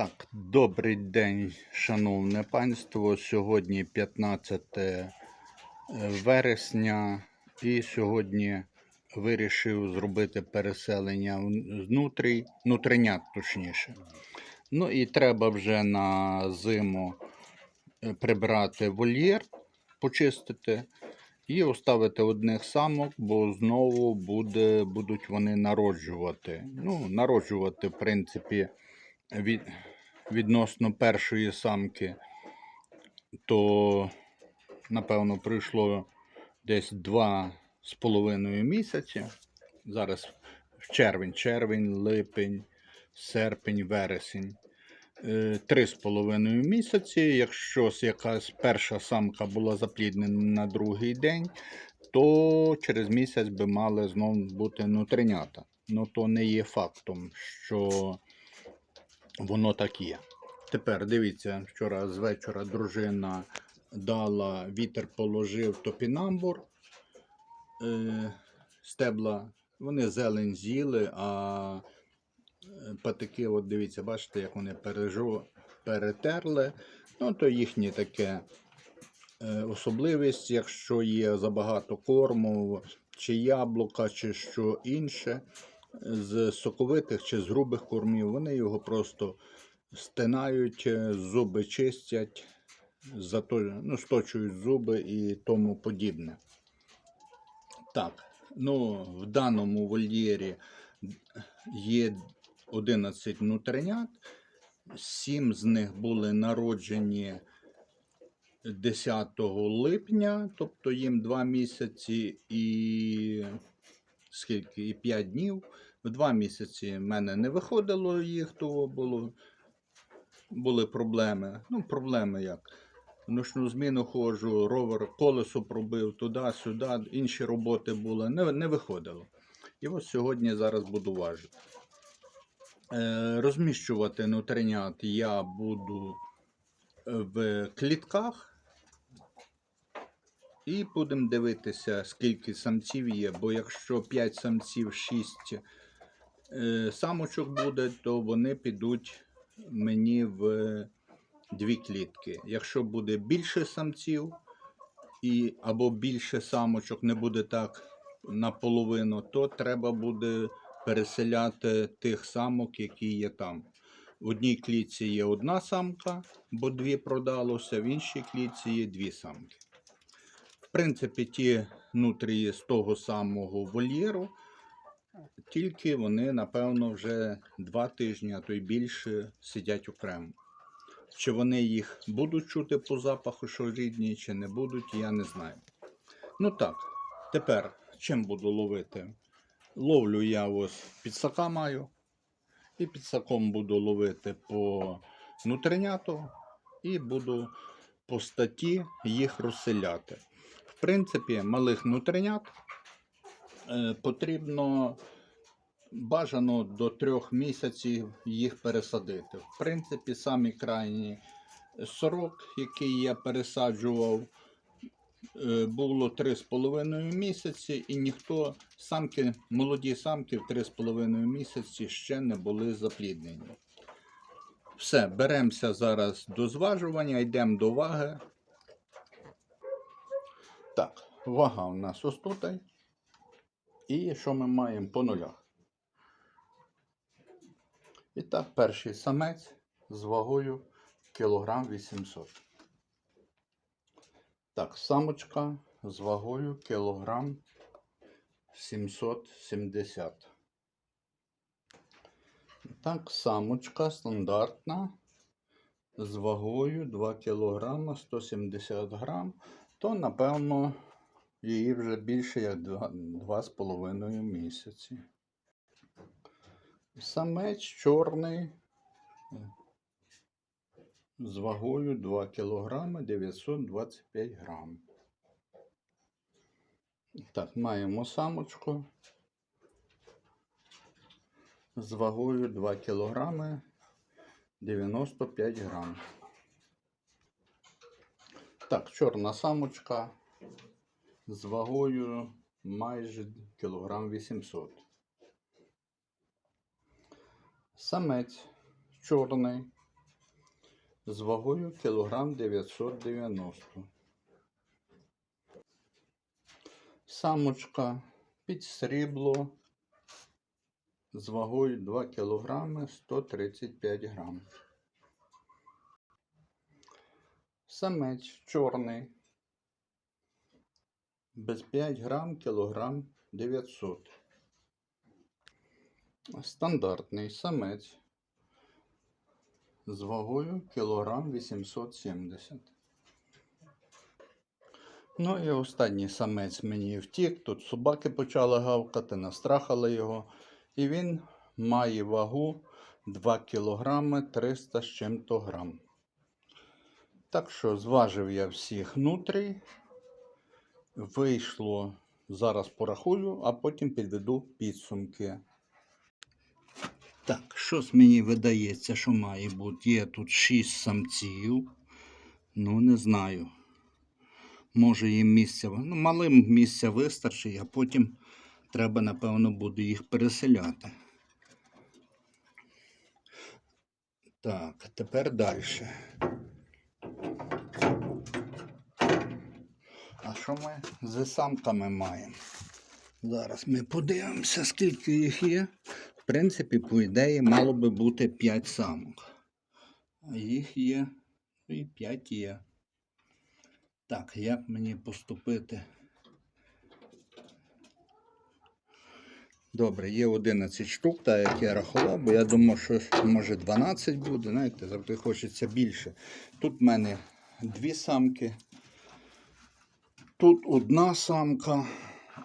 Так, добрий день, шановне панство. Сьогодні 15 е, вересня, і сьогодні вирішив зробити переселення вн- знутрі, внутрінят, точніше. Ну і треба вже на зиму е, прибрати вольєр, почистити і оставити одних самок, бо знову буде, будуть вони народжувати. Ну, народжувати, в принципі, від, відносно першої самки, то, напевно, пройшло десь два з половиною місяці. Зараз в червень, червень, липень, серпень, вересень. Е, Три з половиною місяці. Якщо якась перша самка була запліднена на другий день, то через місяць би мали знову бути нутринята. Ну то не є фактом, що воно так є. Тепер дивіться, вчора з вечора дружина дала, вітер положив топінамбур, е, стебла, вони зелень з'їли, а е, патики, от дивіться, бачите, як вони пережу, перетерли. Ну, то їхнє таке е, особливість, якщо є забагато корму, чи яблука, чи що інше, з соковитих чи з грубих кормів, вони його просто стинають, е, зуби чистять, ну, сточують зуби і тому подібне. Так, ну, в даному вольєрі є 11 внутренят, 7 з них були народжені 10 липня, тобто їм 2 місяці і скільки, і 5 днів. В 2 місяці в мене не виходило їх, то було, були проблеми. Ну, проблеми як? Ночну зміну ходжу, ровер, колесо пробив туди-сюди, інші роботи були, не, не виходило. І ось сьогодні зараз буду важити. Е, розміщувати нутринят я буду в клітках. І будемо дивитися, скільки самців є, бо якщо 5 самців, 6 е, самочок буде, то вони підуть мені в дві клітки. Якщо буде більше самців і, або більше самочок, не буде так наполовину, то треба буде переселяти тих самок, які є там. В одній клітці є одна самка, бо дві продалося, в іншій клітці є дві самки. Принципі, ті нутрії з того самого вольєру, тільки вони, напевно, вже два тижні, а то й більше сидять окремо. Чи вони їх будуть чути по запаху, що рідні, чи не будуть, я не знаю. Ну так, тепер чим буду ловити? Ловлю я ось підсака маю. І підсаком буду ловити по нутриняту і буду по статті їх розселяти. В принципі, малих нутринят е, потрібно бажано до трьох місяців їх пересадити. В принципі, самі крайні сорок, який я пересаджував, е, було 3,5 місяці, і ніхто самки, молоді самки в 3,5 місяці ще не були запліднені. Все, беремося зараз до зважування, йдемо до ваги. Так, вага у нас ось тут. І що ми маємо по нулях? І так, перший самець з вагою кілограм 800. Так, самочка з вагою кілограм 770. Так, самочка стандартна з вагою 2 кг 170 грам, то напевно її вже більше як 2,5 місяці. Самець чорний з вагою 2 кг 925 грам. Так, маємо самочку з вагою 2 кг 95 грам. Так, чорна самочка з вагою майже кілограм 800. Самець чорний з вагою кілограм 990. Самочка під срібло з вагою 2 кг 135 грам. Самець чорний без 5 грам кілограм 900. Стандартний самець з вагою кілограм 870. Ну і останній самець мені втік. Тут собаки почали гавкати, настрахали його. І він має вагу 2 кілограми 300 з чим-то грам. Так що зважив я всіх нутрій. Вийшло, зараз порахую, а потім підведу підсумки. Так, щось мені видається, що має бути. Є тут 6 самців. Ну, не знаю. Може їм місця. Ну, малим місця вистачить, а потім треба, напевно, буде їх переселяти. Так, тепер далі. А що ми з самками маємо? Зараз ми подивимося, скільки їх є. В принципі, по ідеї, мало би бути 5 самок. А їх є ну, і 5 є. Так, як мені поступити? Добре, є 11 штук, так як я рахував, бо я думав, що може 12 буде, знаєте, завжди хочеться більше. Тут в мене дві самки, тут одна самка,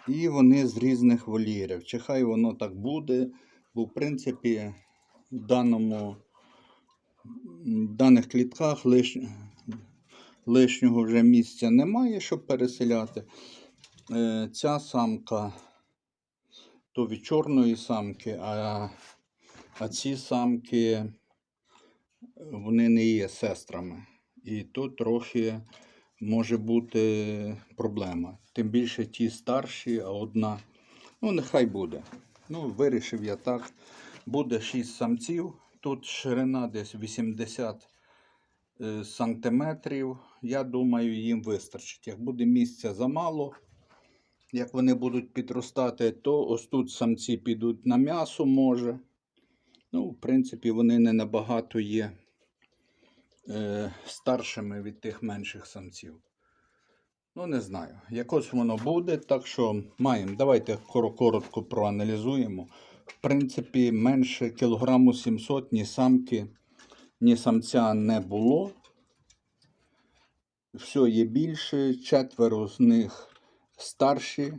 і вони з різних вольєрів. Чи воно так буде, бо в принципі в даному в даних клітках лиш, лишнього вже місця немає, щоб переселяти. Е, ця самка то від чорної самки, а, а ці самки вони не є сестрами. І тут трохи може бути проблема. Тим більше ті старші, а одна. Ну, нехай буде. Ну, вирішив я так. Буде 6 самців. Тут ширина десь 80 е, сантиметрів. Я думаю, їм вистачить. Як буде місця замало, як вони будуть підростати, то ось тут самці підуть на м'ясо, може. Ну, в принципі, вони не набагато є е, старшими від тих менших самців. Ну, не знаю. Якось воно буде, так що маємо. Давайте коротко проаналізуємо. В принципі, менше кілограму 700 ні самки, ні самця не було. Все є більше. Четверо з них старші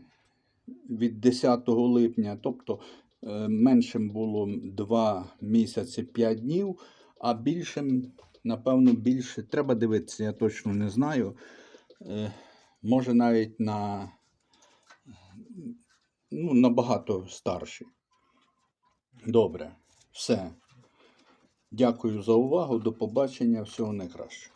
від 10 липня. Тобто е, меншим було 2 місяці 5 днів, а більшим, напевно, більше. Треба дивитися, я точно не знаю. Е, Може навіть на ну, набагато старші. Добре, все. Дякую за увагу. До побачення. Всього найкращого.